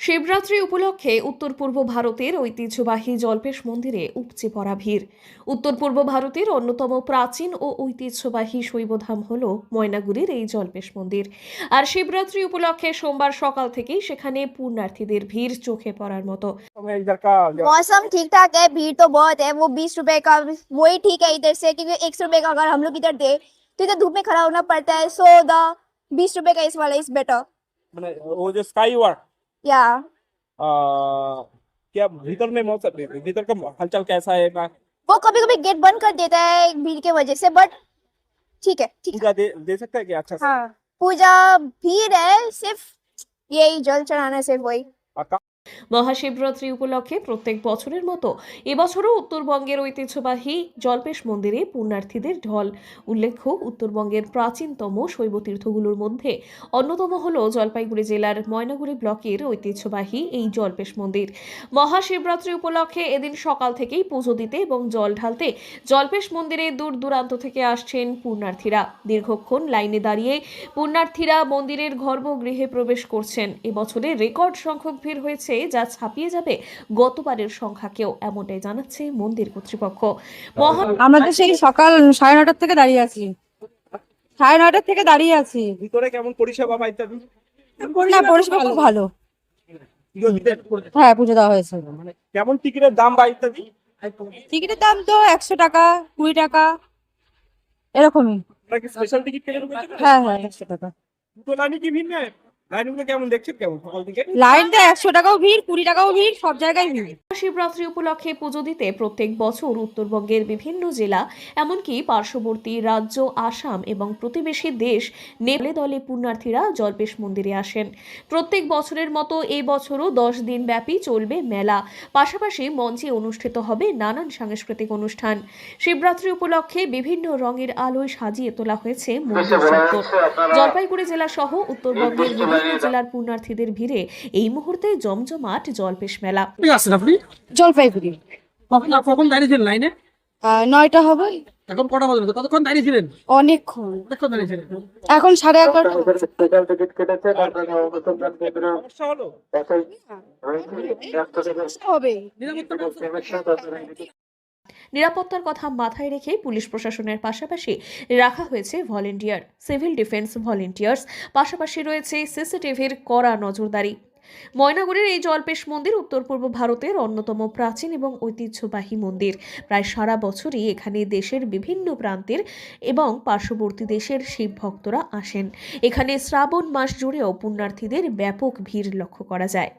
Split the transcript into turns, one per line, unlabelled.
শিবরাত্রি উপলক্ষে উত্তর পূর্ব ভারতের ঐতিহ্যবাহী জল্পেশ মন্দিরে উপচে পড়া ভিড় উত্তর পূর্ব ভারতের অন্যতম প্রাচীন ও ঐতিহ্যবাহী শৈবধাম হল ময়নাগুড়ির এই জল্পেশ মন্দির আর শিবরাত্রি উপলক্ষে সোমবার সকাল থেকেই সেখানে পুণ্যার্থীদের ভিড় চোখে পড়ার মতো
हमें इधर का
मौसम ठीक ठाक है भीड़ तो बहुत है वो बीस रुपए का वही ठीक है इधर से क्योंकि एक सौ रुपए का अगर हम लोग इधर दे तो इधर धूप में खड़ा होना पड़ता है सो द बीस रुपए का इस वाला इज बेटर
मैंने वो जो स्काई वॉक
या।
क्या भीतर में मौसम भीतर का हलचल कैसा है? ना
वो कभी कभी गेट बंद कर देता है भीड़ के वजह से बट ठीक है ठीक है।
पूजा दे, दे सकता है क्या? अच्छा
हाँ पूजा भीड़ है सिर्फ़ यही जल चढ़ाना सिर्फ़ वही।
মহাশিবরাত্রি উপলক্ষে প্রত্যেক বছরের মতো এবছরও উত্তরবঙ্গের ঐতিহ্যবাহী জল্পেশ মন্দিরে পুণ্যার্থীদের ঢল। উল্লেখ্য, উত্তরবঙ্গের প্রাচীনতম শৈব তীর্থগুলোর মধ্যে অন্যতম হল জলপাইগুড়ি জেলার ময়নাগুড়ি ব্লকের ঐতিহ্যবাহী এই জল্পেশ মন্দির। মহাশিবরাত্রি উপলক্ষে এদিন সকাল থেকেই পুজো দিতে এবং জল ঢালতে জল্পেশ মন্দিরে দূর দূরান্ত থেকে আসছেন পুণ্যার্থীরা। দীর্ঘক্ষণ লাইনে দাঁড়িয়ে পুণ্যার্থীরা মন্দিরের গর্ভগৃহে প্রবেশ করছেন। এবছরে রেকর্ড সংখ্যক ভিড় হয়েছে যা ছাপিয়ে যাবে গতবারের সংখ্যাকেও এমনটাই জানাচ্ছে মন্দির কর্তৃপক্ষ।
আমরা তো সেই সকাল সাড়ে নটার থেকে দাঁড়িয়ে আছি। সাড়ে নটার থেকে দাঁড়িয়ে আছি।
ভিতরে কেমন পরিষেবা
পরিষেবা খুব ভালো। হ্যাঁ পুজো দেওয়া হয়েছে।
মানে কেমন টিকিটের দাম বা ইত্যাদি?
টিকিটের দাম তো একশো টাকা কুড়ি টাকা এরকমই। হ্যাঁ হ্যাঁ একশো টাকা।
দুটো লাইনে কি ভিড় নেই লাইনগুলো কেমন দেখছেন কেমন? সকাল থেকে?
লাইনটা একশো টাকাও ভিড় কুড়ি টাকাও ভিড় সব জায়গায় ভিড়।
শিবরাত্রি উপলক্ষে পুজো দিতে প্রত্যেক বছর উত্তরবঙ্গের বিভিন্ন জেলা এমনকি পার্শ্ববর্তী রাজ্য আসাম এবং প্রতিবেশী দেশ নেপালে দলে পুণ্যার্থীরা জল্পেশ মন্দিরে আসেন। প্রত্যেক বছরের মতো এই বছরও দশ দিন ব্যাপী চলবে মেলা। পাশাপাশি মঞ্চে অনুষ্ঠিত হবে নানান সাংস্কৃতিক অনুষ্ঠান। শিবরাত্রি উপলক্ষে বিভিন্ন রঙের আলোয় সাজিয়ে তোলা হয়েছে মন্দির চত্বর জলপাইগুড়ি জেলা সহ উত্তরবঙ্গের বিভিন্ন জেলার পুণ্যার্থীদের ভিড়ে এই মুহূর্তে জমজমাট জলপেশ মেলা।
আপনি
জলপাইগুড়ি।
কখন কখন দাঁড়িয়েছিলেন লাইনে?
আহ, নয়টা হবে।
এখন কটা বাজে? ততক্ষণ দাঁড়িয়েছিলেন?
অনেকক্ষণ।
কতক্ষণ দাঁড়িয়েছিলেন?
এখন সাড়ে এগারোটা।
সমস্যা হলো?
হবে।
নিরাপত্তা
নিরাপত্তার কথা মাথায় রেখে পুলিশ প্রশাসনের পাশাপাশি রাখা হয়েছে ভলেন্টিয়ার। Civil defence volunteers. পাশাপাশি রয়েছে সিসিটিভির কড়া নজরদারি। ময়নাগুড়ির এই জলপেশ মন্দির উত্তর পূর্ব ভারতের অন্যতম প্রাচীন এবং ঐতিহ্যবাহী মন্দির। প্রায় সারা বছরই এখানে দেশের বিভিন্ন প্রান্তের এবং পার্শ্ববর্তী দেশের শিব ভক্তরা আসেন। এখানে শ্রাবণ মাস জুড়েও পুণ্যার্থীদের ব্যাপক ভিড় লক্ষ্য করা যায়।